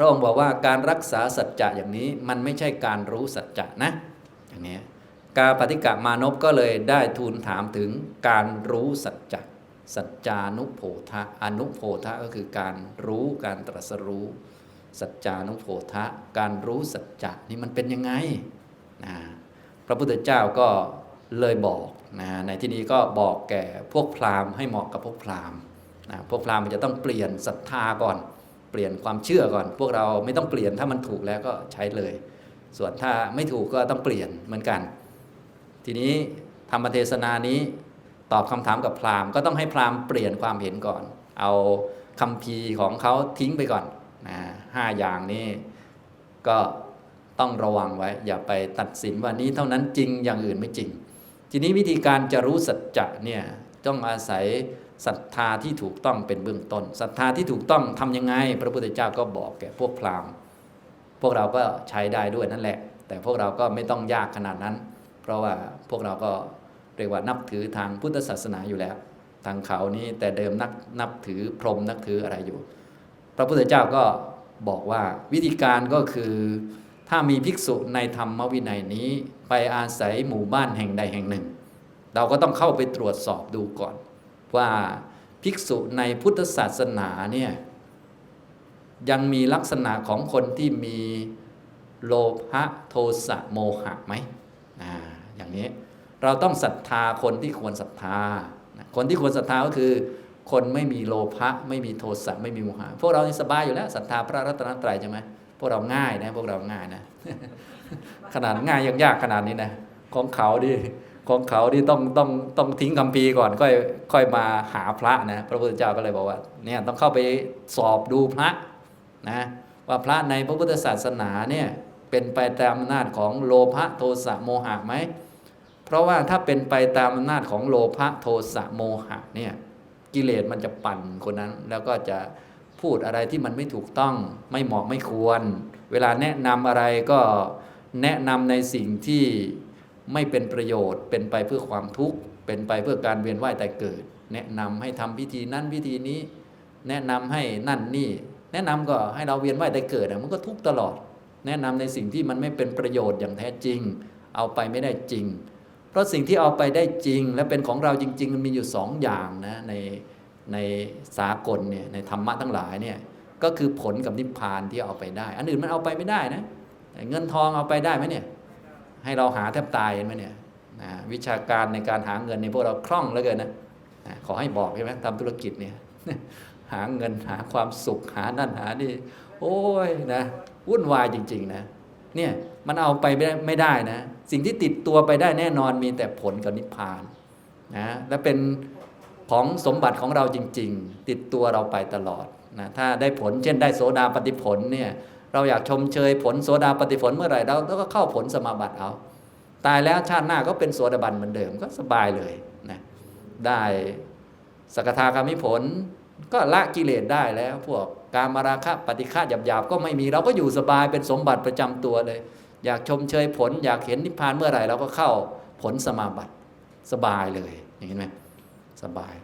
ระองค์บอกว่าการรักษาสัจจะอย่างนี้มันไม่ใช่การรู้สัจจะนะอย่างนี้กาปฏิกะมานพก็เลยได้ทูลถามถึงการรู้สัจจะสัจจานุโพธะอนุโพธะก็คือการรู้การตรัสรู้ สัจจานุโพธะการรู้สัจจะนี่มันเป็นยังไงนะพระพุทธเจ้าก็เลยบอกนะในที่นี้ก็บอกแก่พวกพราหมณ์ให้เหมาะกับพวกพราหมณ์นะพวกพราหมณ์มันจะต้องเปลี่ยนศรัทธาก่อน เปลี่ยนความเชื่อก่อน พวกเราไม่ต้องเปลี่ยนถ้ามันถูกแล้วก็ใช้เลย ส่วนถ้าไม่ถูกก็ต้องเปลี่ยนเหมือนกัน ทีนี้ธรรมเทศนานี้ตอบคำถามกับพราหมณ์ก็ต้องให้พราหมณ์เปลี่ยนความเห็นก่อน เอาคำพีของเขาทิ้งไปก่อนนะห้าอย่างนี้ก็ต้องระวังไว้ อย่าไปตัดสินว่านี้เท่านั้นจริงอย่างอื่นไม่จริง ทีนี้วิธีการจะรู้สัจจะเนี่ยต้องอาศัย ศรัทธาที่ถูกต้องเป็นเบื้องต้นศรัทธาที่ถูกต้องทำยังไง พระพุทธเจ้าก็บอกแก่พวกพราหมณ์พวกเราก็ใช้ได้ด้วยนั่นแหละ แต่พวกเราก็ไม่ต้องยากขนาดนั้น เพราะว่าพวกเราก็เรียกว่านับถือทางพุทธศาสนาอยู่แล้ว ทางเขานี้แต่เดิมนักนับถือพรหมนับถืออะไรอยู่ พระพุทธเจ้าก็บอกว่าวิธีการก็คือถ้ามีภิกษุในธรรมวินัยนี้ ไปอาศัยหมู่บ้านแห่งใดแห่งหนึ่ง เราก็ต้องเข้าไปตรวจสอบดูก่อน ว่าภิกษุในพุทธศาสนาเนี่ยยังมีลักษณะของคนที่มีโลภะโทสะโมหะไหมอ่าอย่างนี้เราต้องศรัทธาคนที่ควรศรัทธา คนที่ควรศรัทธาก็คือ คนไม่มีโลภะไม่มีโทสะไม่มีโมหะพวกเรานี่สบายอยู่แล้วศรัทธาพระรัตนตรัยใช่ไหมพวกเราง่ายนะพวกเราง่ายนะ ขนาดง่ายยังยากขนาดนี้นะของเขาดิ ของเขาดิต้องต้องต้องทิ้งคำพีก่อนค่อยค่อยมาหาพระนะพระพุทธเจ้าก็เลยบอกว่าเนี่ยต้องเข้าไปสอบดูพระนะว่าพระในพระพุทธศาสนาเนี่ยเป็นไปตามอำนาจของโลภะโทสะโมหะไหมเพราะว่าถ้าเป็นไปตามอำนาจของโลภะโทสะโมหะเนี่ยกิเลสมันจะปั่นคนนั้น แล้วก็จะพูดอะไรที่มันไม่ถูกต้องไม่เหมาะไม่ควร เวลาแนะนำอะไรก็แนะนำในสิ่งที่ ไม่เป็นประโยชน์ เป็นไปเพื่อความทุกข์ เป็นไปเพื่อการเวียนว่ายแตายเกิด แนะนำให้ทำพิธีนั้นพิธีนี้ แนะนำให้นั่นนี่ แนะนำก็ให้เราเวียนว่ายแตายเกิดอะมันก็ทุกข์ตลอด แนะนำในสิ่งที่มันไม่เป็นประโยชน์อย่างแท้จริง เอาไปไม่ได้จริง เพราะสิ่งที่เอาไปได้จริง และเป็นของเราจริง ๆ มันมีอยู่สองอย่างนะในในสากลเนี่ยในธรรมะทั้งหลายเนี่ยก็คือผลกับนิพพานที่เอาไปได้ อันอื่นมันเอาไปไม่ได้นะเงินทองเอาไปได้ไหมเนี่ย ให้เราหาแทบตายเห็นไหมเนี่ยนะวิชาการในการหาเงินในพวกเราคล่องเหลือเกินนะนะขอให้บอกใช่ไหมทำธุรกิจเนี่ยหาเงินหาความสุขหานั่นหานี่โอ้ยนะวุ่นวายจริง ๆ นะ เนี่ยมันเอาไปไม่ได้ไม่ได้นะ สิ่งที่ติดตัวไปได้แน่นอนมีแต่ผลกับนิพพานนะและเป็นของสมบัติของเราจริง ๆ ติดตัวเราไปตลอดนะถ้าได้ผลเช่นได้โสดาปฏิผลเนี่ย เราอยากชมเชยผลโสดาปฏิผลเมื่อไหร่เราเราก็เข้าผลสมาบัติเอา ตายแล้วชาติหน้าก็เป็นโสดาบันเหมือนเดิมก็สบายเลยนะได้สกทาคามิผลก็ละกิเลสได้แล้ว พวกการมาราคะปฏิฆาหยาบๆก็ไม่มีเราก็อยู่สบายเป็นสมบัติประจำตัวเลย อยากชมเชยผล อยากเห็นนิพพานเมื่อไหร่เราก็เข้าผลสมาบัติสบายเลยเห็นไหมสบาย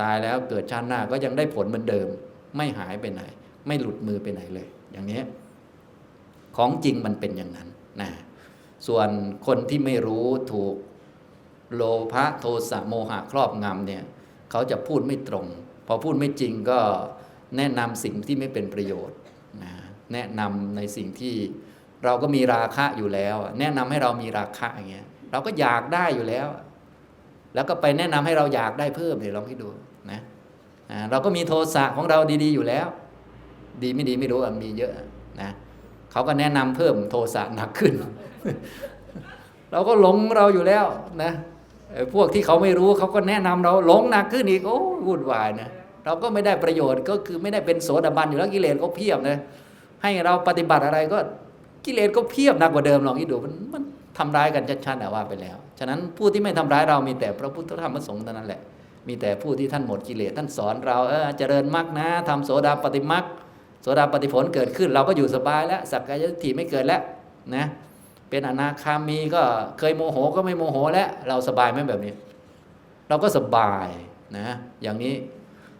ตายแล้วเกิดชาติหน้าก็ยังได้ผลเหมือนเดิม ไม่หายไปไหน ไม่หลุดมือไปไหนเลย อย่างนี้ ของจริงมันเป็นอย่างนั้นนะส่วนคนที่ไม่รู้ถูกโลภะโทสะโมหะครอบงำเนี่ยเขาจะพูดไม่ตรง พอพูดไม่จริงก็แนะนำสิ่งที่ไม่เป็นประโยชน์นะแนะนำในสิ่งที่เราก็มีราคะอยู่แล้ว แนะนำให้เรามีราคะอย่างเงี้ยเราก็อยากได้อยู่แล้ว แล้วก็ไปแนะนำให้เราอยากได้เพิ่มเดี๋ยวลองคิดดูนะเราก็มีโทสะของเราดี ๆ อยู่แล้ว ดีไม่ดีไม่รู้มีเยอะนะ เขาก็แนะนำเพิ่มโทสะหนักขึ้น เราก็หลงเราอยู่แล้วนะพวกที่เขาไม่รู้เขาก็แนะนำเราหลงหนักขึ้นอีกโอ้วุ่นวายนะเราก็ไม่ได้ประโยชน์ก็คือไม่ได้เป็นโสดาบันอยู่แล้วกิเลสก็เพียบนะให้เราปฏิบัติอะไรก็กิเลสก็เพียบหนักกว่าเดิมลองคิดดูมันมันทำร้ายกันชัดๆนะว่าไปแล้ว ฉะนั้นผู้ที่ไม่ทำร้ายเรามีแต่พระพุทธธรรมพระสงฆ์เท่านั้นแหละ มีแต่ผู้ที่ท่านหมดกิเลสท่านสอนเราเออเจริญมรรคนะทำโสดาปฏิมรรค โสดาปฏิผลเกิดขึ้น เราก็อยู่สบายแล้วสักกายทิฏฐิไม่เกิดแล้วนะเป็นอนาคามีก็เคยโมโหก็ไม่โมโหแล้วเราสบายไหมแบบนี้ เราก็สบายนะอย่างนี้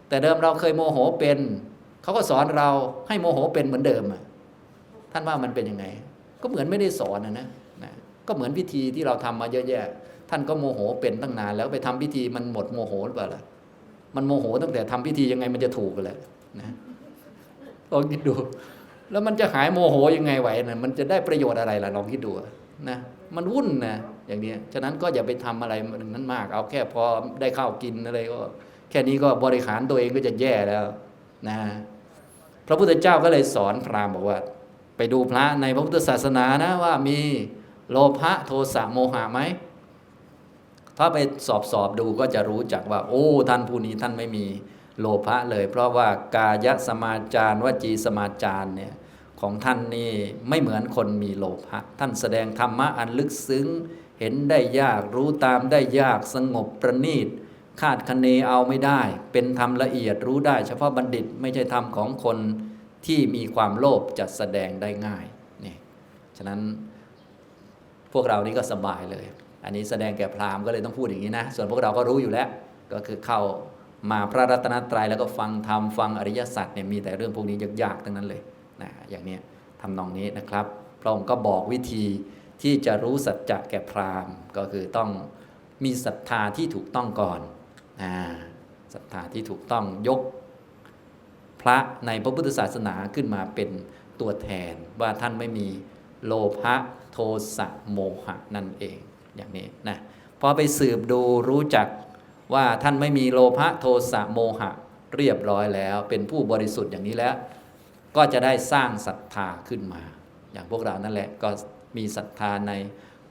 แต่เดิมเราเคยโมโหเป็นเขาก็สอนเราให้โมโหเป็นเหมือนเดิมอะท่านว่ามันเป็นยังไง ก็เหมือนไม่ได้สอนนะนะนะก็เหมือนพิธีที่เราทำมาเยอะแยะ ท่านก็โมโหเป็นตั้งนาน แล้วไปทำพิธีมันหมดโมโหหรือเปล่าล่ะมันโมโหตั้งแต่ทำพิธียังไงมันจะถูกกันแหละนะ ลองคิดดู แล้วมันจะหายโมโหยังไงไหวนะมันจะได้ประโยชน์อะไรล่ะลองคิดดูนะมันวุ่นนะอย่างนี้ฉะนั้นก็อย่าไปทำอะไรนั้นมาก เอาแค่พอได้ข้าวกินอะไรก็ แค่นี้ก็บริหารตัวเองก็จะแย่แล้วนะพระพุทธเจ้าก็เลยสอนพราหมณ์บอกว่า ไปดูพระในพระพุทธศาสนานะว่ามีโลภะโทสะโมหะไหมถ้าไปสอบสอบดูก็จะรู้จักว่า โอ้ท่านผู้นี้ท่านไม่มี โลภะเลย เพราะว่ากายสมาจารวจีสมาจารเนี่ยของท่านนี่ไม่เหมือนคนมีโลภะท่านแสดงธรรมะอันลึกซึ้ง เห็นได้ยากรู้ตามได้ยากสงบประณีตคาดคะเนเอาไม่ได้ เป็นธรรมละเอียดรู้ได้ เฉพาะบัณฑิตไม่ใช่ธรรมของคนที่มีความโลภจะแสดงได้ง่ายนี่ฉะนั้นพวกเรานี่ก็สบายเลย อันนี้แสดงแก่พราหมณ์ก็เลยต้องพูดอย่างนี้นะ ส่วนพวกเราก็รู้อยู่แล้ว ก็คือเข้า มาพระรัตนตรัยแล้วก็ฟังธรรมฟังอริยสัจเนี่ยมีแต่เรื่องพวกนี้ยากๆทั้งนั้นเลยนะอย่างนี้ทำนองนี้นะครับ พระองค์ก็บอกวิธีที่จะรู้สัจจะแก่พราหมณ์ ก็คือต้องมีศรัทธาที่ถูกต้องก่อนศรัทธาที่ถูกต้องยก พระในพระพุทธศาสนาขึ้นมาเป็นตัวแทนว่าท่านไม่มีโลภะโทสะโมหะนั่นเองอย่างนี้นะพอไปสืบดูรู้จัก ว่าท่านไม่มีโลภะโทสะโมหะเรียบร้อยแล้ว เป็นผู้บริสุทธิ์อย่างนี้แล้ว ก็จะได้สร้างศรัทธาขึ้นมา อย่างพวกเรานั่นแหละก็มีศรัทธาใน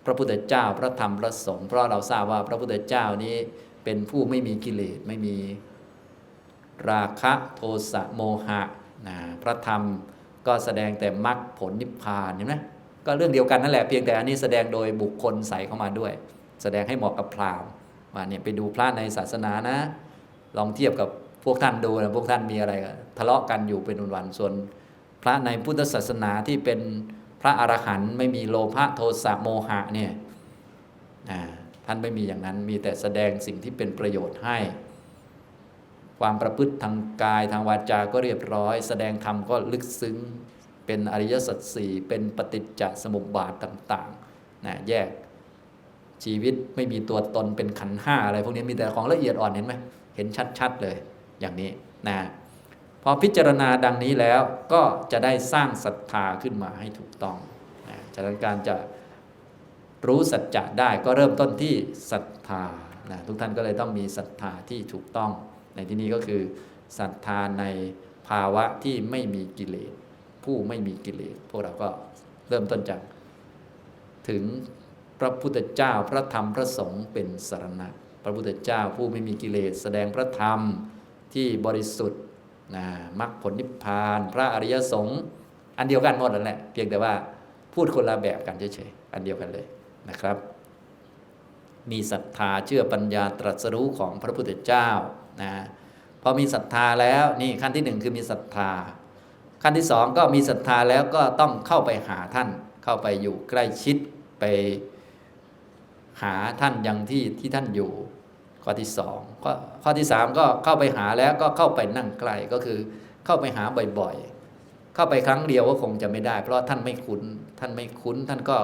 พระพุทธเจ้าพระธรรมพระสงฆ์เพราะเราทราบว่าพระพุทธเจ้านี้เป็นผู้ไม่มีกิเลสไม่มีราคะโทสะโมหะนะพระธรรมก็แสดงแต่มรรคผลนิพพานเห็นไหมก็เรื่องเดียวกันนั่นแหละเพียงแต่อันนี้แสดงโดยบุคคลใส่เข้ามาด้วย แสดงให้เหมาะกับพราหมณ์ ว่าเนี่ยไปดูพระในศาสนานะ ลองเทียบกับพวกท่านดูนะพวกท่านมีอะไรกันทะเลาะกันอยู่เป็นวันๆส่วนพระในพุทธศาสนาที่เป็นพระอรหันต์ไม่มีโลภะโทสะโมหะเนี่ยท่านไม่มีอย่างนั้นมีแต่แสดงสิ่งที่เป็นประโยชน์ให้ ความประพฤติทางกายทางวาจาก็เรียบร้อย แสดงธรรมก็ลึกซึ้ง เป็นอริยสัจสี่เป็นปฏิจจสมุปบาทต่างๆนะแยก ชีวิตไม่มีตัวตนเป็นขันห้าอะไรพวกนี้มีแต่ของละเอียดอ่อนเห็นไหมเห็นชัดๆเลยอย่างนี้นะพอพิจารณาดังนี้แล้วก็จะได้สร้างศรัทธาขึ้นมาให้ถูกต้องนะฉะนั้นการจะรู้สัจจะได้ก็เริ่มต้นที่ศรัทธานะทุกท่านก็เลยต้องมีศรัทธาที่ถูกต้อง ในที่นี้ก็คือศรัทธาในภาวะที่ไม่มีกิเลสผู้ไม่มีกิเลสพวกเราก็เริ่มต้นจากถึง พระพุทธเจ้าพระธรรมพระสงฆ์เป็นสารณะ พระพุทธเจ้าผู้ไม่มีกิเลสแสดงพระธรรมที่บริสุทธิ์นะมรรคผลนิพพาน พระอริยสงฆ์อันเดียวกันหมดนั่นแหละเพียงแต่ว่าพูดคนละแบบกันเฉยๆอันเดียวกันเลยนะครับ มีศรัทธาเชื่อปัญญาตรัสรู้ของพระพุทธเจ้านะพอมีศรัทธาแล้วนี่ขั้นที่หนึ่งคือมีศรัทธา ขั้นที่สองก็มีศรัทธาแล้วก็ต้องเข้าไปหาท่าน เข้าไปอยู่ใกล้ชิดไป หาท่านอย่างที่ที่ท่านอยู่ ข้อที่สองข้อข้อที่สามก็เข้าไปหาแล้วก็เข้าไปนั่งใกล้ก็คือ เข้าไปหาบ่อยๆ เข้าไปครั้งเดียวก็คงจะไม่ได้ เพราะท่านไม่คุ้นท่านไม่คุ้นท่านก็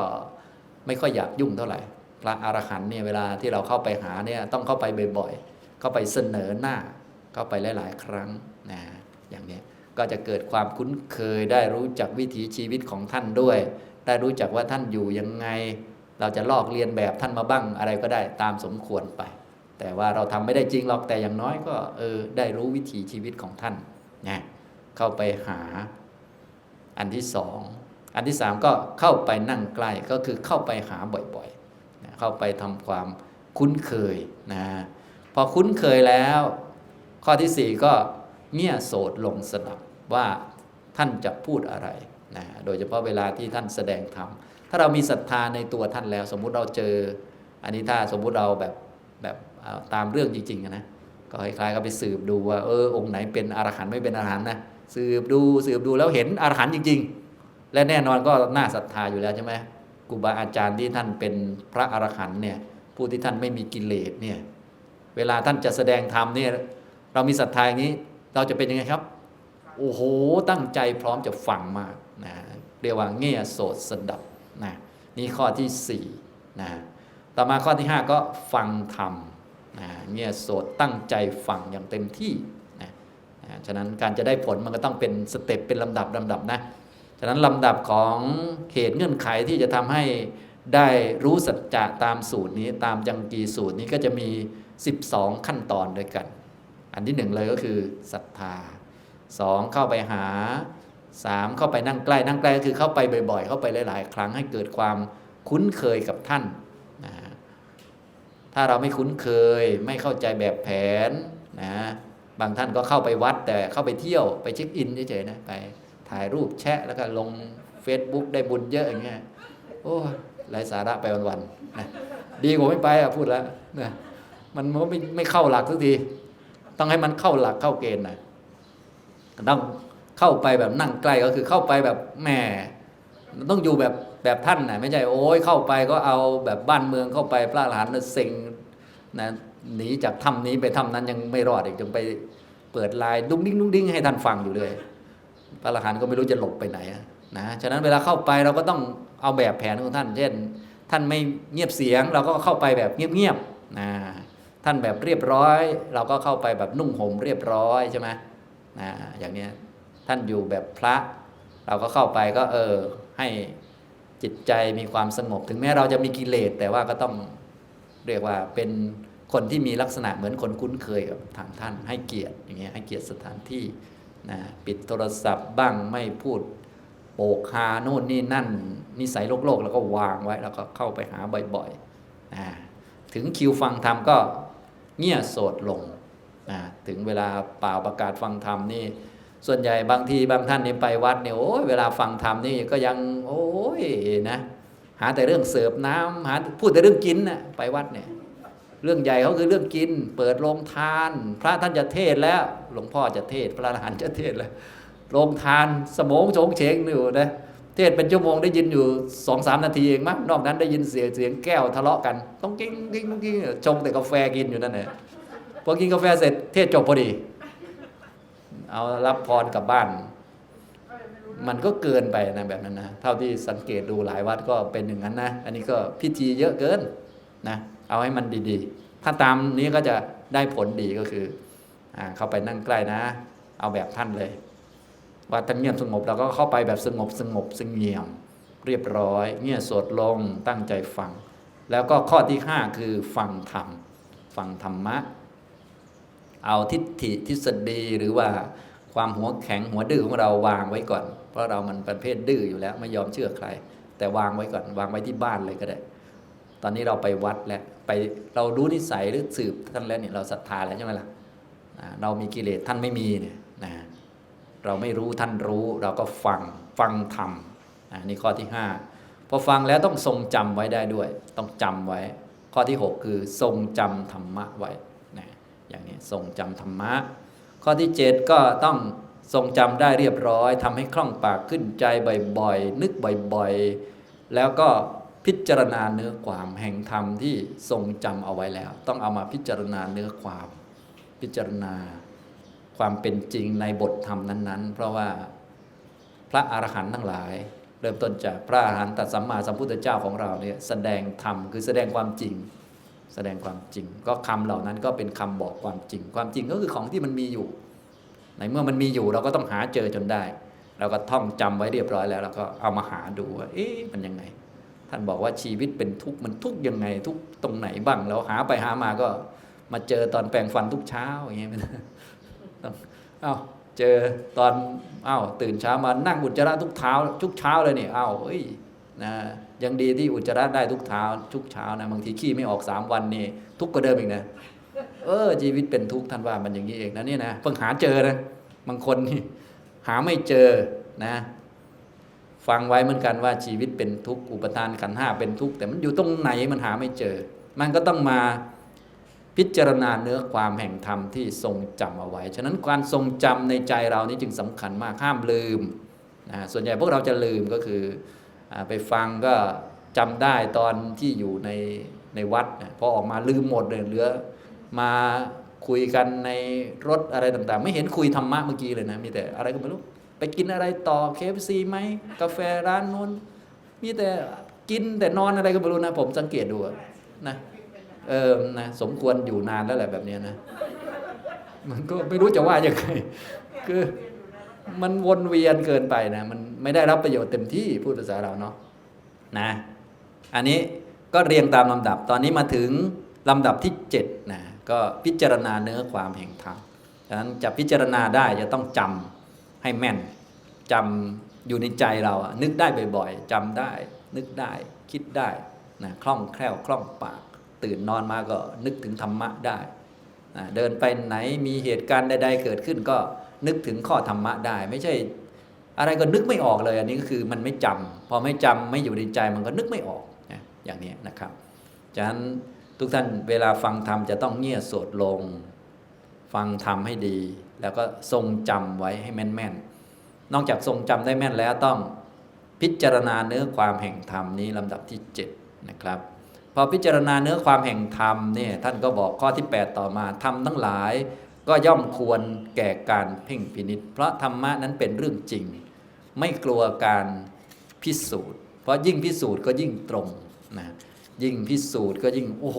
ไม่ค่อยอยากยุ่งเท่าไหร่ พระอรหันต์เนี่ยเวลาที่เราเข้าไปหาเนี่ยต้องเข้าไปบ่อยๆ เข้าไปเสนอหน้า เข้าไปหลาย ๆ ครั้งนะอย่างนี้ก็จะเกิดความคุ้นเคยได้รู้จักวิถีชีวิตของท่านด้วย ได้รู้จักว่าท่านอยู่ยังไง เราจะลอกเรียนแบบท่านมาบ้างอะไรก็ได้ตามสมควรไป แต่ว่าเราทำไม่ได้จริงหรอกแต่อย่างน้อยก็เออได้รู้วิถีชีวิตของท่านนะเข้าไปหาอันที่สองอันที่สามก็เข้าไปนั่งใกล้ก็คือเข้าไปหาบ่อยๆนะเข้าไปทำความคุ้นเคยนะพอคุ้นเคยแล้ว ข้อที่สี่ก็เงี่ยโสดลงสดับว่าท่านจะพูดอะไรนะโดยเฉพาะเวลาที่ท่านแสดงธรรม ถ้าเรามีศรัทธาในตัวท่านแล้ว สมมุติเราเจอ อันนี้ถ้าสมมุติเราแบบแบบาตามเรื่องจริงๆนะก็คล้ายๆก็ไปสืบดูว่าเออองค์ไหนเป็นอรหันต์ไม่เป็นอรหันต์นะสืบดูสืบดูแล้วเห็นอรหันต์จริง ๆ และแน่นอนก็น่าศรัทธาอยู่แล้วใช่ไหมครูบาอาจารย์ที่ท่านเป็นพระอรหันต์เนี่ยผู้ที่ท่านไม่มีกิเลสเนี่ยเวลาท่านจะแสดงธรรมเนี่ยเรามีศรัทธาอย่างนี้ เราจะเป็นยังไงครับ โอ้โหตั้งใจพร้อมจะฟังมากนะเรียกว่าเงี่ยโสดสดับ นะนี่ข้อที่สี่นะต่อมาข้อที่ห้าก็ฟังธรรมนะเงี่ยโสดตั้งใจฟังอย่างเต็มที่นะนะฉะนั้นการจะได้ผลมันก็ต้องเป็นสเต็ปเป็นลำดับลำดับนะฉะนั้นลำดับของเหตุเงื่อนไขที่จะทำให้ได้รู้สัจจะตามสูตรนี้ตามยังกีสูตรนี้ก็จะมี 12 ขั้นตอนด้วยกัน อันที่หนึ่งเลยก็คือศรัทธาสองเข้าไปหา สามเข้าไปนั่งใกล้นั่งใกล้ก็คือเข้าไปบ่อยๆ เข้าไปหลาย ๆ ครั้งให้เกิดความคุ้นเคยกับท่านนะถ้าเราไม่คุ้นเคยไม่เข้าใจแบบแผนนะบางท่านก็เข้าไปวัดแต่เข้าไปเที่ยวไปเช็คอินเฉยๆนะไปถ่ายรูปแชะแล้วก็ลง Facebook ได้บุญเยอะอย่างเงี้ยโอ้ไร้สาระไปวันๆนะดีกว่าไม่ไปอะพูดแล้วนะมันก็ไม่ไม่เข้าหลักสักที ต้องให้มันเข้าหลักเข้าเกณฑ์น่อยต้อง เข้าไปแบบนั่งใกล้ก็คือเข้าไปแบบแหมต้องอยู่แบบแบบท่านนะไม่ใช่โอ้ยเข้าไปก็เอาแบบบ้านเมืองเข้าไปพระอรหันต์เซ็งนะหนีจากถ้ำนี้ไปถ้ำนั้นยังไม่รอดอีกจงไปเปิดไลน์ดุ้งดิ้งดุ้งดิ้งให้ท่านฟังอยู่เลย พระอรหันต์ก็ไม่รู้จะหลบไปไหนนะฉะนั้นเวลาเข้าไปเราก็ต้องเอาแบบแผนของท่าน เช่น ท่านไม่เงียบเสียง เราก็เข้าไปแบบเงียบๆนะท่านแบบเรียบร้อย เราก็เข้าไปแบบนุ่งห่มเรียบร้อยใช่ไหมนะอย่างเนี้ย ท่านอยู่แบบพระ เราก็เข้าไปก็เออให้จิตใจมีความสงบ ถึงแม้เราจะมีกิเลสแต่ว่าก็ต้องเรียกว่าเป็นคนที่มีลักษณะเหมือนคนคุ้นเคยกับทางท่าน ให้เกียรติอย่างเงี้ยให้เกียรติสถานที่นะปิดโทรศัพท์บ้างไม่พูดโปกฮาโน่นนี่นั่น นิสัยโลกโลกแล้วก็วางไว้ แล้วก็เข้าไปหาบ่อยๆนะถึงคิวฟังธรรมก็เงี่ยโสดลงนะถึงเวลาเปล่าประกาศฟังธรรมนี่ ส่วนใหญ่บางทีบางท่านนี่ไปวัดเนี่ยโอ้ยเวลาฟังธรรมนี่ก็ยังโอ้ยนะหาแต่เรื่องเสิร์ฟน้ำหาพูดแต่เรื่องกินนะไปวัดเนี่ยเรื่องใหญ่เขาคือเรื่องกิน เปิดโรงทาน พระท่านจะเทศแล้ว หลวงพ่อจะเทศพระอรหันต์จะเทศแล้วโรงทานสมองโฉงเฉงอยู่นะเทศเป็นชั่วโมงได้ยินอยู่สองสามนาทีเองมั้งนอกนั้นได้ยินเสียงเสียงแก้วทะเลาะกัน ต้องกิ้งกิ้งกิ้งชงแต่กาแฟกินอยู่นั่นแหละพอกินกาแฟเสร็จเทศจบพอดี เอารับพรกลับบ้าน มันก็เกินไปนะแบบนั้นนะเท่าที่สังเกตดูหลายวัดก็เป็นอย่างนั้นนะอันนี้ก็พิธีเยอะเกินนะเอาให้มันดีๆ ถ้าตามนี้ก็จะได้ผลดีก็คืออเข้าไปนั่งใกล้นะ เอาแบบท่านเลย ว่าท่านเงียบสงบเราก็เข้าไปแบบสงบสงบสงเงียม เรียบร้อย เงียบสดลงตั้งใจฟัง แล้วก็ข้อที่ห้าคือฟังธรรมฟังธรรมะ เอาทิฏฐิทฤษฎีหรือว่า ความหัวแข็งหัวดื้อของเราวางไว้ก่อน เพราะเรามันประเภทดื้ออยู่แล้ว ไม่ยอมเชื่อใคร แต่วางไว้ก่อน วางไว้ที่บ้านเลยก็ได้ ตอนนี้เราไปวัดแล้วไปเรารู้นิสัยหรือสืบท่านแล้วเนี่ยเราศรัทธาแล้วใช่ไหมล่ะอ่าเรามีกิเลสท่านไม่มีเนี่ยนะเราไม่รู้ท่านรู้ เราก็ฟังฟังธรรมอ่านี่ข้อที่ห้าพอฟังแล้วต้องทรงจำไว้ได้ด้วย ต้องจำไว้ ข้อที่หกคือทรงจำธรรมะไว้นะอย่างนี้ทรงจำธรรมะ ข้อที่เจ็ดก็ต้องทรงจำได้เรียบร้อยทำให้คล่องปากขึ้นใจบ่อยๆ นึกบ่อยๆ แล้วก็พิจารณาเนื้อความแห่งธรรมที่ทรงจำเอาไว้แล้ว ต้องเอามาพิจารณาเนื้อความ พิจารณาความเป็นจริงในบทธรรมนั้น ๆ เพราะว่าพระอรหันต์ทั้งหลาย เริ่มต้นจากพระอรหันตสัมมาสัมพุทธเจ้าของเราเนี่ยแสดงธรรมคือแสดงความจริง แสดงความจริง ก็คำเหล่านั้นก็เป็นคำบอกความจริง ความจริงก็คือของที่มันมีอยู่ ในเมื่อมันมีอยู่เราก็ต้องหาเจอจนได้เราก็ท่องจำไว้เรียบร้อยแล้วเราก็เอามาหาดูว่า เอ๊ะมันยังไง ท่านบอกว่าชีวิตเป็นทุกข์มันทุกข์ยังไง ทุกตรงไหนบ้างเราหาไปหามาก็ มาเจอตอนแปรงฟันทุกเช้าอย่างเงี้ยต้องเอ้าเจอตอนเอ้าตื่นเช้ามานั่งอุจจาระทุกเท้าทุกเช้าเลยนี่เอ้าเอ้ย นะยังดีที่อุจจาระได้ทุกเท้าทุกเช้านะบางทีขี้ไม่ออกสามวันนี่ทุกข์ก็เดิมอีกนะเออชีวิตเป็นทุกข์ท่านว่ามันอย่างนี้เองนะนี่นะเพิ่งหาเจอนะบางคนนี่หาไม่เจอนะ ฟังไว้เหมือนกันว่าชีวิตเป็นทุกข์อุปทานขันห้าเป็นทุกข์แต่มันอยู่ตรงไหนมันหาไม่เจอ มันก็ต้องมาพิจารณาเนื้อความแห่งธรรมที่ทรงจำเอาไว้ ฉะนั้นการทรงจำในใจเรานี่จึงสำคัญมากห้ามลืมนะส่วนใหญ่พวกเราจะลืมก็คือ ไปฟังก็จำได้ตอนที่อยู่ในในวัดพอออกมาลืมหมดเลยเหลือมาคุยกันในรถอะไรต่างๆ ไม่เห็นคุยธรรมะเมื่อกี้เลยนะ มีแต่อะไรก็ไม่รู้ ไปกินอะไรต่อเคฟซีไหมกาแฟร้านนู้น มีแต่กินแต่นอนอะไรก็ไม่รู้นะ ผมสังเกตดูนะเออนะสมควรอยู่นานแล้วแหละแบบนี้นะ มันก็ไม่รู้จะว่ายังไงคือ มันวนเวียนเกินไปนะ มันไม่ได้รับประโยชน์เต็มที่พูดภาษาเราเนาะนะ อันนี้ก็เรียงตามลำดับตอนนี้มาถึงลำดับที่7นะก็พิจารณาเนื้อความแห่งธรรมดังนั้นจะพิจารณาได้จะต้องจำให้แม่นจำอยู่ในใจเราอะนึกได้บ่อยๆจำได้ นึกได้คิดได้นะคล่องแคล่วคล่องปาก ตื่นนอนมาก็นึกถึงธรรมะได้นะเดินไปไหนมีเหตุการณ์ใดๆเกิดขึ้นก็ นึกถึงข้อธรรมะได้ ไม่ใช่ อะไรก็นึกไม่ออกเลย อันนี้ก็คือมันไม่จำพอไม่จำไม่อยู่ในใจมันก็นึกไม่ออกนะอย่างนี้นะครับฉะนั้นทุกท่านเวลาฟังธรรมจะต้องเงี่ยโสดลง ฟังธรรมให้ดี แล้วก็ทรงจำไว้ให้แม่นๆนอกจากทรงจำได้แม่นแล้วต้องพิจารณาเนื้อความแห่งธรรมนี้ลำดับที่ 7 นะครับพอพิจารณาเนื้อความแห่งธรรมเนี่ยท่านก็บอกข้อที่ 8 ต่อมาธรรมทั้งหลาย ก็ย่อมควรแก่การเพ่งพินิษเพราะธรรมะนั้นเป็นเรื่องจริง ไม่กลัวการพิสูจน์ เพราะยิ่งพิสูจน์ก็ยิ่งตรงนะยิ่งพิสูจน์ก็ยิ่งโอ้โห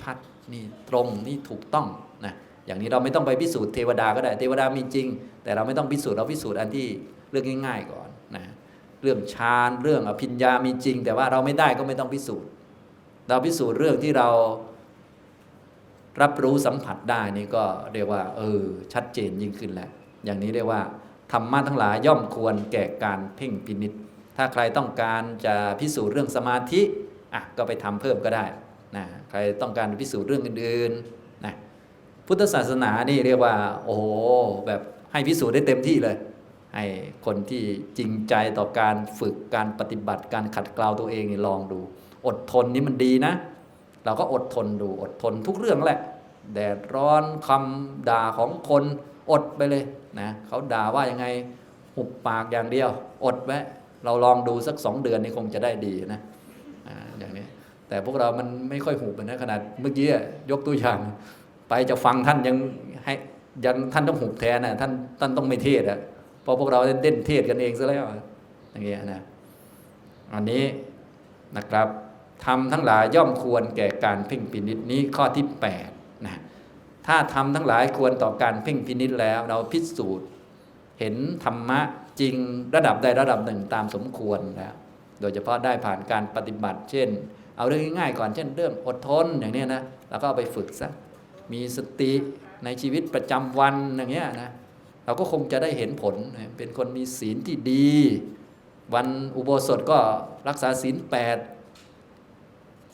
ชัดนี่ตรงนี่ถูกต้องนะอย่างนี้เราไม่ต้องไปพิสูจน์เทวดาก็ได้เทวดามีจริง แต่เราไม่ต้องพิสูจน์เราพิสูจน์อันที่เรื่องง่าย ๆก่อนนะเรื่องฌานเรื่องอภิญญามีจริง แต่ว่าเราไม่ได้ก็ไม่ต้องพิสูจน์ เราพิสูจน์เรื่องที่เรา รับรู้สัมผัสได้นี่ก็เรียกว่า เออ ชัดเจนยิ่งขึ้นแล้ว อย่างนี้เรียกว่าธรรมะทั้งหลายย่อมควรแก่การเพ่งพินิษถ้าใครต้องการจะพิสูจน์เรื่องสมาธิอะก็ไปทำเพิ่มก็ได้นะใครต้องการพิสูจน์เรื่องอื่นๆนะพุทธศาสนานี่เรียกว่า โอ้โหแบบให้พิสูจน์ได้เต็มที่เลยให้คนที่จริงใจต่อการฝึกการปฏิบัติการขัดเกลาตัวเองนี่ลองดู อดทนนี่มันดีนะ เราก็อดทนดูอดทนทุกเรื่องแหละ แดดร้อนคำด่าของคนอดไปเลยนะเขาด่าว่ายังไงหุบปากอย่างเดียว อดไว้เราลองดูสักสองเดือนนี่คงจะได้ดีนะอ่าอย่างนี้ แต่พวกเรามันไม่ค่อยหุบนะขนาดเมื่อกี้ยกตัวอย่าง ไปจะฟังท่านยังให้ยังท่านต้องหุบแทนนะท่านท่านต้องไม่เทศอะเพราะพวกเราเล่นเทศกันเองซะแล้วอย่างเงี้ยนะอันนี้นะครับ ทำทั้งหลายย่อมควรแก่การเพ่งพินิษนี้ข้อที่8นะถ้าทำทั้งหลายควรต่อการเพ่งพินิษแล้วเราพิสูจน์ เห็นธรรมะจริงระดับใดระดับหนึ่งตามสมควรแล้วโดยเฉพาะได้ผ่านการปฏิบัติ เช่น เอาเรื่องง่ายๆก่อนเช่นเรื่องอดทนอย่างนี้นะแล้วก็เอาไปฝึกซะมีสติในชีวิตประจำวันอย่างเงี้ยนะเราก็คงจะได้เห็นผลเป็นคนมีศีลที่ดี วันอุโบสถก็รักษาศีลแปด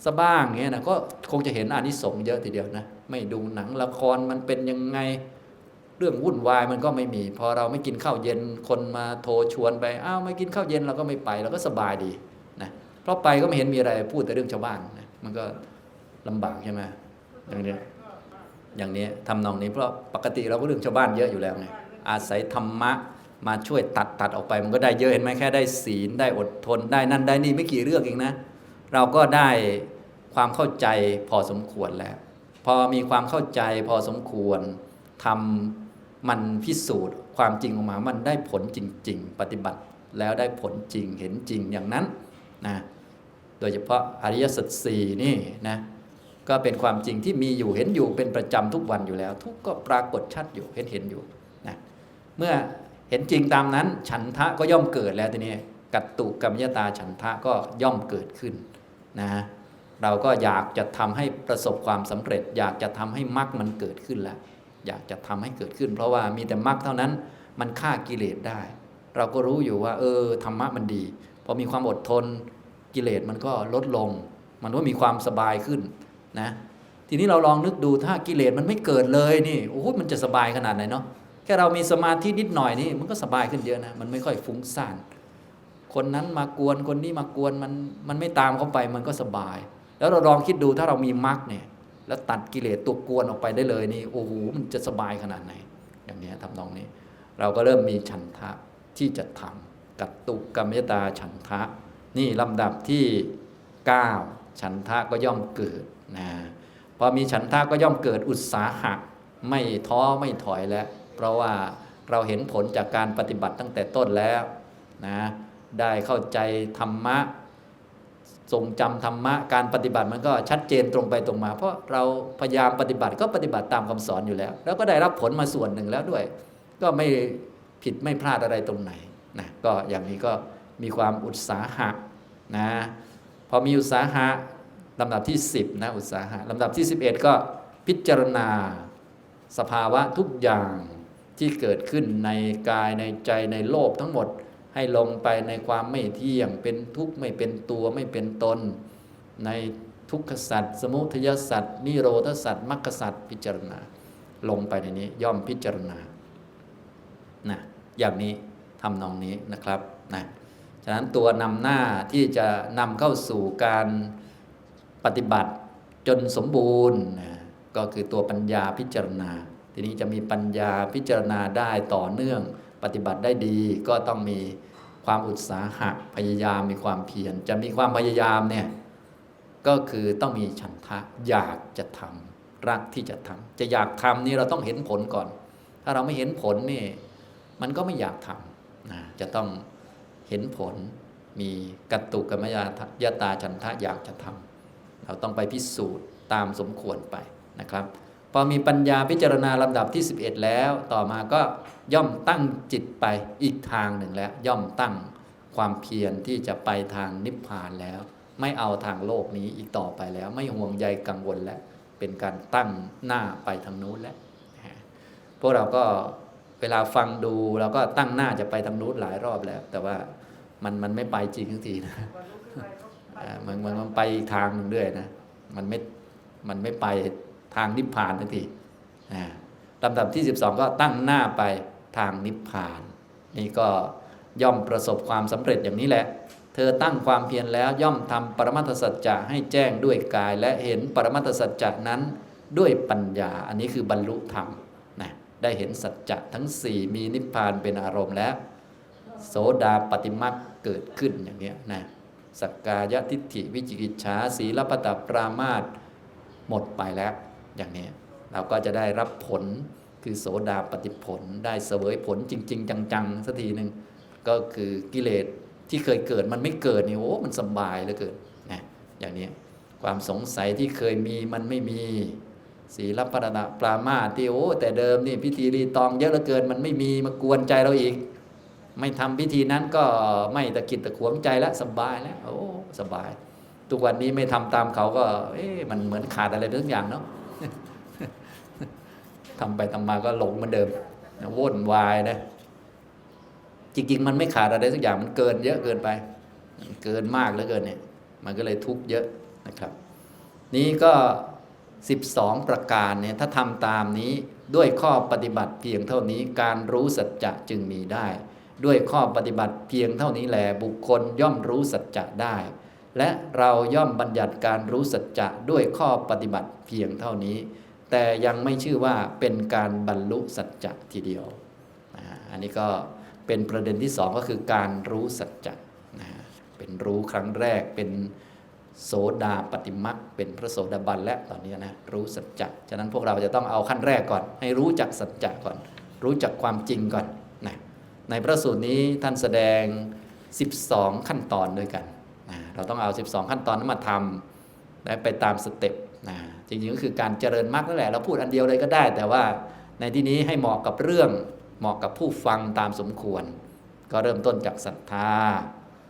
สะบ้างเงี้ยนะก็คงจะเห็นอานิสงส์เยอะทีเดียวนะไม่ดูหนังละครมันเป็นยังไงเรื่องวุ่นวายมันก็ไม่มี พอเราไม่กินข้าวเย็นคนมาโทรชวนไปอ้าวไม่กินข้าวเย็นเราก็ไม่ไปเราก็สบายดีนะเพราะไปก็ไม่เห็นมีอะไรพูดแต่เรื่องชาวบ้านนะมันก็ลำบากใช่ไหมอย่างนี้อย่างนี้ทำนองนี้เพราะปกติเราก็เรื่องชาวบ้านเยอะอยู่แล้วไงอาศัยธรรมะมาช่วยตัดตัดออกไป มันก็ได้เยอะเห็นไหมแค่ได้ศีลได้อดทนได้นั่นได้นี่ไม่กี่เรื่องเองนะ เราก็ได้ความเข้าใจพอสมควรแล้ว พอมีความเข้าใจพอสมควรทำมันพิสูจน์ ความจริงออกมามันได้ผลจริง ๆ ปฏิบัติแล้วได้ผลจริงเห็นจริงอย่างนั้นนะโดยเฉพาะอริยสัจสี่นี่นะก็เป็นความจริงที่มีอยู่เห็นอยู่เป็นประจำทุกวันอยู่แล้ว ทุกก็ปรากฏชัดอยู่เห็นเห็นอยู่นะเมื่อเห็นจริงตามนั้น ฉันทะก็ย่อมเกิดแล้วทีนี้กัตตุกรรมยตาฉันทะก็ย่อมเกิดขึ้น นะเราก็อยากจะทำให้ประสบความสำเร็จ อยากจะทำให้มรรคมันเกิดขึ้นแล้วอยากจะทำให้เกิดขึ้น เพราะว่ามีแต่มรรคเท่านั้นมันฆ่ากิเลสได้ เราก็รู้อยู่ว่า เออธรรมะมันดีพอมีความอดทนกิเลสมันก็ลดลง มันก็มีความสบายขึ้นนะทีนี้เราลองนึกดูถ้ากิเลสมันไม่เกิดเลยนี่โอ้โหมันจะสบายขนาดไหนเนาะแค่เรามีสมาธินิดหน่อยนี่มันก็สบายขึ้นเยอะนะมันไม่ค่อยฟุ้งซ่าน คนนั้นมากวนคนนี้มากวนมันมันไม่ตามเขาไปมันก็สบาย แล้วเราลองคิดดูถ้าเรามีมรรคเนี่ย แล้วตัดกิเลสตัวกวนออกไปได้เลยนี่โอ้โหมันจะสบายขนาดไหน อย่างนี้ทำนองนี้ เราก็เริ่มมีฉันทะที่จะทำกัตตุกรรมยตาฉันทะ นี่ลำดับที่ 9 ฉันทะก็ย่อมเกิดนะพอมีฉันทะก็ย่อมเกิดอุตสาหะ ไม่ท้อไม่ถอยแล้ว เพราะว่าเราเห็นผลจากการปฏิบัติตั้งแต่ต้นแล้วนะ ได้เข้าใจธรรมะ ทรงจำธรรมะ การปฏิบัติมันก็ชัดเจนตรงไปตรงมา เพราะเราพยายามปฏิบัติก็ปฏิบัติตามคำสอนอยู่แล้ว แล้วก็ได้รับผลมาส่วนหนึ่งแล้วด้วย ก็ไม่ผิดไม่พลาดอะไรตรงไหนนะก็อย่างนี้ก็มีความอุตสาหะนะพอมีอุตสาหะลำดับที่ 10นะอุตสาหะลำดับที่ 11 ก็พิจารณาสภาวะทุกอย่างที่เกิดขึ้นในกายในใจในโลกทั้งหมด ให้ลงไปในความไม่เที่ยงเป็นทุกข์ไม่เป็นตัวไม่เป็นตน ในทุกขสัตว์สมุทยสัตว์นิโรธสัตว์มรรคสัตว์พิจารณา ลงไปในนี้ย่อมพิจารณานะอย่างนี้ทำนองนี้นะครับนะฉะนั้นตัวนำหน้าที่จะนำเข้าสู่การปฏิบัติจนสมบูรณ์นะก็คือตัวปัญญาพิจารณา ทีนี้จะมีปัญญาพิจารณาได้ต่อเนื่อง ปฏิบัติได้ดีก็ต้องมีความอุตสาหะพยายามมีความเพียรจะมีความพยายามเนี่ยก็คือต้องมีฉันทะอยากจะทำรักที่จะทำจะอยากทำนี่เราต้องเห็นผลก่อน ถ้าเราไม่เห็นผลนี่มันก็ไม่อยากทำนะจะต้องเห็นผลมีกัตตุกรรมยายตาฉันทะอยากจะทำเราต้องไปพิสูจน์ตามสมควรไปนะครับ พอมีปัญญาพิจารณาลำดับที่ 11 แล้ว ต่อมาก็ย่อมตั้งจิตไปอีกทางหนึ่งแล้ว ย่อมตั้งความเพียรที่จะไปทางนิพพานแล้ว ไม่เอาทางโลกนี้อีกต่อไปแล้ว ไม่ห่วงใยกังวลแล้วเป็นการตั้งหน้าไปทางนู้นแล้วพวกเราก็เวลาฟังดูเราก็ตั้งหน้าจะไปทางนู้นหลายรอบแล้ว แต่ว่ามันมันไม่ไปจริงทุกทีนะมันมันมันไปอีกทางหนึ่งเรื่อยนะมันไม่มันไม่ไป ทางนิพพานทันทีลำดับที่ 12 ก็ตั้งหน้าไปทางนิพพาน นี่ก็ย่อมประสบความสำเร็จอย่างนี้แหละ เธอตั้งความเพียรแล้วย่อมทำปรมัตถสัจจะให้แจ้งด้วยกาย และเห็นปรมัตถสัจจะนั้นด้วยปัญญา อันนี้คือบรรลุธรรมนะได้เห็นสัจจะทั้ง 4 มีนิพพานเป็นอารมณ์แล้ว โสดาปฏิมักเกิดขึ้นอย่างนี้นะสักกายทิฏฐิวิจิกิจฉาสีลปตปรามาตหมดไปแล้ว อย่างนี้เราก็จะได้รับผลคือโสดาปฏิผล ได้เสวยผลจริง ๆ จังๆสักทีหนึ่งก็คือกิเลสที่เคยเกิดมันไม่เกิดนี่โอ้มันสบายเหลือเกินนะอย่างนี้ความสงสัยที่เคยมีมันไม่มีศีลปรณะปรามาที่โอ้แต่เดิมนี่พิธีรีตองเยอะเหลือเกิน มันไม่มีมากวนใจเราอีก ไม่ทำพิธีนั้นก็ไม่ตะกิดตะขวงใจแล้วสบายแล้วโอ้สบาย ทุกวันนี้ไม่ทำตามเขาก็ เอ๊ะมันเหมือนขาดอะไรบางอย่างเนาะ ทำไปทำมาก็หลงเหมือนเดิมวุ่นวายนะจริง ๆ มันไม่ขาดอะไรสักอย่างมันเกินเยอะเกินไป เกินมากเหลือเกินเนี่ย มันก็เลยทุกข์เยอะนะครับ นี้ก็ 12 ประการเนี่ยถ้าทำตามนี้ด้วยข้อปฏิบัติเพียงเท่านี้การรู้สัจจะจึงมีได้ ด้วยข้อปฏิบัติเพียงเท่านี้แหลบุคคลย่อมรู้สัจจะได้ และเราย่อมบัญญัติการรู้สัจจะด้วยข้อปฏิบัติเพียงเท่านี้ แต่ยังไม่ชื่อว่าเป็นการบรรลุสัจจะทีเดียว อันนี้ก็เป็นประเด็นที่สองก็คือการรู้สัจจะนะเป็นรู้ครั้งแรกเป็นโสดาปฏิมักเป็นพระโสดาบันและตอนนี้นะรู้สัจจะฉะนั้นพวกเราจะต้องเอาขั้นแรกก่อน ให้รู้จักสัจจะก่อน รู้จักความจริงก่อนนะในพระสูตรนี้ท่านแสดง 12 ขั้นตอนด้วยกันนะเราต้องเอา 12 ขั้นตอนนั้นมาทำและไปตามสเต็ป นะจริงๆก็คือการเจริญมรรคนั่นแหละเราพูดอันเดียวเลยก็ได้ แต่ว่าในที่นี้ให้เหมาะกับเรื่องเหมาะกับผู้ฟังตามสมควร ก็เริ่มต้นจากศรัทธา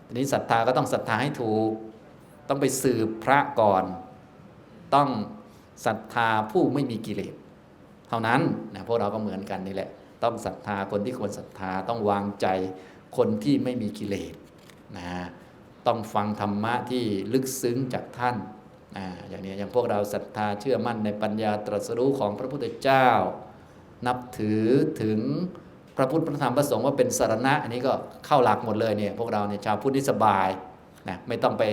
ทีนี้ศรัทธาก็ต้องศรัทธาให้ถูก ต้องไปสืบพระก่อน ต้องศรัทธาผู้ไม่มีกิเลสเท่านั้นนะพวกเราก็เหมือนกันนี่แหละ ต้องศรัทธาคนที่ควรศรัทธาต้องวางใจคนที่ไม่มีกิเลสนะต้องฟังธรรมะที่ลึกซึ้งจากท่าน นะอย่างนี้อย่างพวกเราศรัทธาเชื่อมั่นในปัญญาตรัสรู้ของพระพุทธเจ้า นับถือถึงพระพุทธพระธรรมพระสงฆ์ว่าเป็นสารณะ อันนี้ก็เข้าหลักหมดเลยเนี่ยพวกเราเนี่ยชาวพุทธนี่สบายนะไม่ต้องไป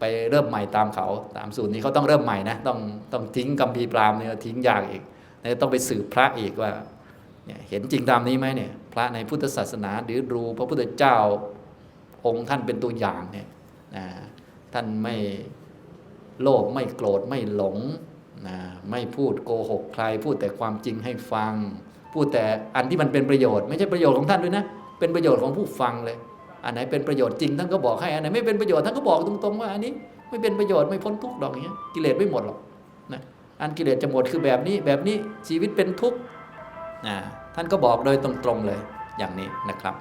ไปเริ่มใหม่ตามเขาตามสูตรนี้เขาต้องเริ่มใหม่นะต้องต้องทิ้งกัมพีร์พรามเนี่ยทิ้งยากอีกต้องไปสืบพระอีกว่าเนี่ยเห็นจริงตามนี้ไหมเนี่ยพระในพุทธศาสนาหรือดูพระพุทธเจ้าองค์ท่านเป็นตัวอย่างเนี่ยนะท่านไม่ โลภไม่โกรธไม่หลงนะไม่พูดโกหกใคร พูดแต่ความจริงให้ฟัง พูดแต่อันที่มันเป็นประโยชน์ ไม่ใช่ประโยชน์ของท่านด้วยนะ เป็นประโยชน์ของผู้ฟังเลย อันไหนเป็นประโยชน์จริงท่านก็บอกให้อันไหนไม่เป็นประโยชน์ท่านก็บอกตรงๆว่าอันนี้ ไม่เป็นประโยชน์ไม่พ้นทุกข์หรอกอย่างเงี้ยกิเลสไม่หมดหรอกนะอันกิเลสจะหมดคือแบบนี้แบบนี้ชีวิตเป็นทุกข์อ่าท่านก็บอกโดยตรงๆเลยอย่างนี้นะครับ